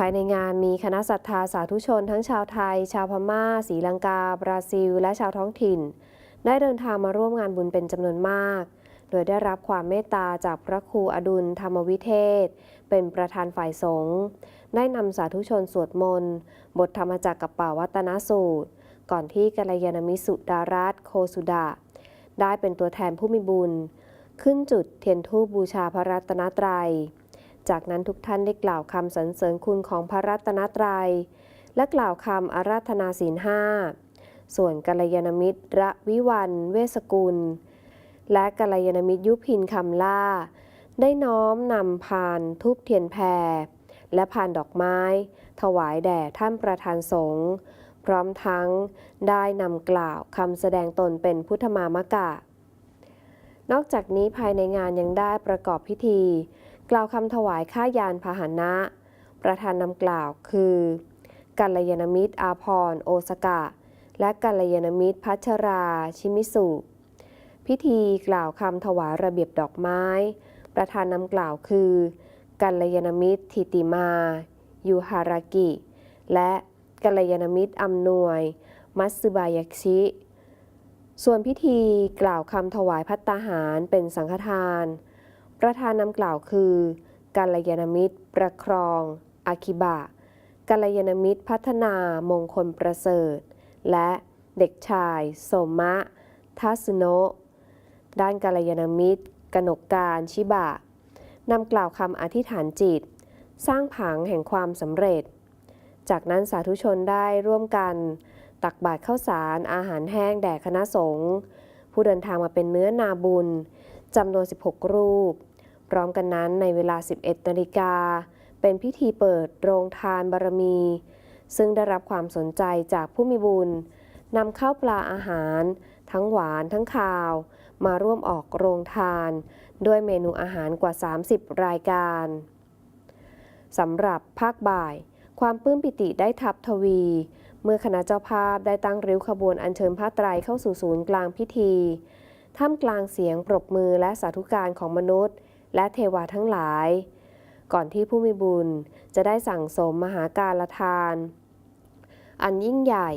ภายในงานมีคณะศรัทธาสาธุชนทั้งชาวไทย ชาวพม่าศรีลังกา บราซิล และชาวท้องถิ่น ได้เดินทางมาร่วมงานบุญเป็นจำนวนมาก โดยได้รับความเมตตาจากพระครูอดุลธรรมวิเทศ เป็นประธานฝ่ายสงฆ์ได้นำสาธุชนสวดมนต์ บทธรรมจักรกับป่าวัตนสูตร ก่อนที่กัลยาณมิสุดารัตโคสุดา ได้เป็นตัวแทนผู้มีบุญ ขึ้นจุดเทียนธูปบูชาพระรัตนตรัย จากนั้นทุกท่านได้กล่าวคำสรรเสริญคุณของพระรัตนตรัย และกล่าวคำอาราธนาศีลห้า ส่วนกัลยาณมิตรระวิวันเวสกุล และกัลยาณมิตรยุพินคำล่า ได้น้อมนำพานทูบเทียนแพร และพานดอกไม้ ถวายแด่ท่านประธานสงฆ์พร้อมทั้งได้นำกล่าวคำแสดงตนเป็นพุทธมามกะ นอกจากนี้ภายในงานยังได้ประกอบพิธี กล่าวคำถวายค่ายานพาหนะ ประธานนำกล่าวคือกัลยาณมิตรอาพรโอสกะ และกัลยาณมิตรพัชรา ชิมิสุ พิธีกล่าวคำถวายระเบียบดอกไม้ ประธานนำกล่าวคือ กัลยาณมิตรทิติมา ยูฮารากิ และกัลยาณมิตรอำนวย มัตสึบายักชิ ส่วนพิธีกล่าวคำถวายพัตตาหารเป็นสังฆทาน ประธานนำกล่าวคือกัลยาณมิตร ประครองอาคิบะกัลยาณมิตรพัฒนามงคลประเสริฐ และเด็กชาย โสมะทัสโนะด้านกัลยาณมิตร กนกการชิบะนำกล่าวคำอธิษฐานจิต สร้างผังแห่งความสำเร็จ จากนั้นสาธุชนได้ร่วมกัน ตักบาตรข้าวสารอาหารแห้งแด่คณะสงฆ์ผู้เดินทางมาเป็นเนื้อนาบุญจำนวน 16 รูป พร้อมกันนั้นในเวลา 11นาฬิกา เป็นพิธีเปิดโรงทานบารมี ซึ่งได้รับความสนใจจากผู้มีบุญนำข้าวปลาอาหาร ทั้งหวานทั้งคาว มาร่วมออกโรงทาน ด้วยเมนูอาหารกว่า 30 รายการสำหรับภาคบ่าย ความปลื้มปิติได้ทับทวี เมื่อคณะเจ้าภาพได้ตั้งริ้วขบวนอัญเชิญผ้าไตรเข้าสู่ศูนย์กลางพิธี ท่ามกลางเสียงปรบมือและสาธุการของมนุษย์ และเทวาทั้งหลาย ก่อนที่ผู้มีบุญจะได้สั่งสมมหาการละทาน อันยิ่งใหญ่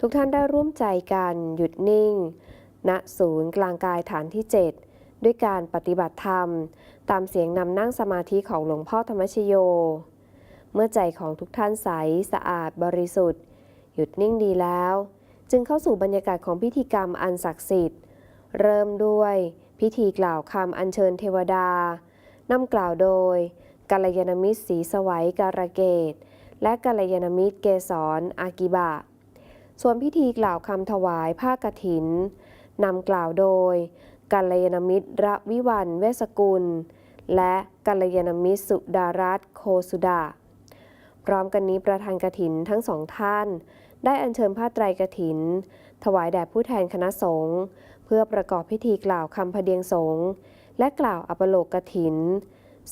ทุกท่านได้ร่วมใจกันหยุดนิ่ง ณศูนย์กลางกายฐานที่ 7 ด้วยการปฏิบัติธรรม ตามเสียงนำนั่งสมาธิของหลวงพ่อธรรมชโย เมื่อใจของทุกท่านใสสะอาดบริสุทธิ์ หยุดนิ่งดีแล้ว จึงเข้าสู่บรรยากาศของพิธีกรรมอันศักดิ์สิทธิ์ เริ่มด้วย พิธีกล่าวคำอัญเชิญเทวดานำกล่าวโดยกัลยาณมิตรศรีสวัยการเกต และกัลยาณมิตรเกษรอากิบะ ส่วนพิธีกล่าวคำถวายผ้ากฐินนำกล่าวโดยกัลยาณมิตรระวิวันเวสกุล และกัลยาณมิตรสุดารัตโคสุดา พร้อมกันนี้ประธานกฐินทั้งสองท่าน ได้อัญเชิญผ้าไตรกฐิน ถวายแด่ผู้แทนคณะสงฆ์ เพื่อประกอบพิธีกล่าวคำพเดียงสงฆ์และกล่าวอัปโลกกฐิน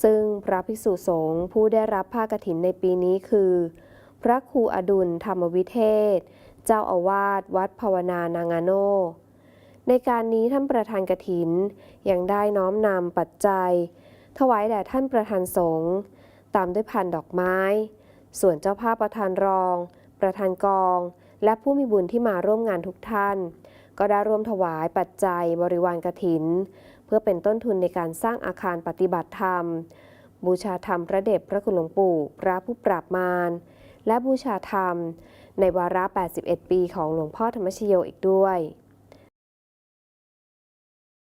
ซึ่งพระภิกษุสงฆ์ผู้ได้รับผ้ากฐินในปีนี้คือ พระครูอดุลธรรมวิเทศ เจ้าอาวาสวัดภาวนานางาโน ในการนี้ท่านประธานกฐินยังได้น้อมนำปัจจัย ถวายแด่ท่านประธานสงฆ์ตามด้วยพันดอกไม้ ส่วนเจ้าภาพประธานรอง ประธานกอง และผู้มีบุญที่มาร่วมงานทุกท่าน ก็ได้ร่วมถวายปัจจัยบริวารกถิน เพื่อเป็นต้นทุนในการสร้างอาคารปฏิบัติธรรม บูชาธรรมพระเดชพระคุณหลวงปู่ พระผู้ปราบมาร และบูชาธรรม ในวาระ 81 ปีของหลวงพ่อธรรมชโยอีกด้วย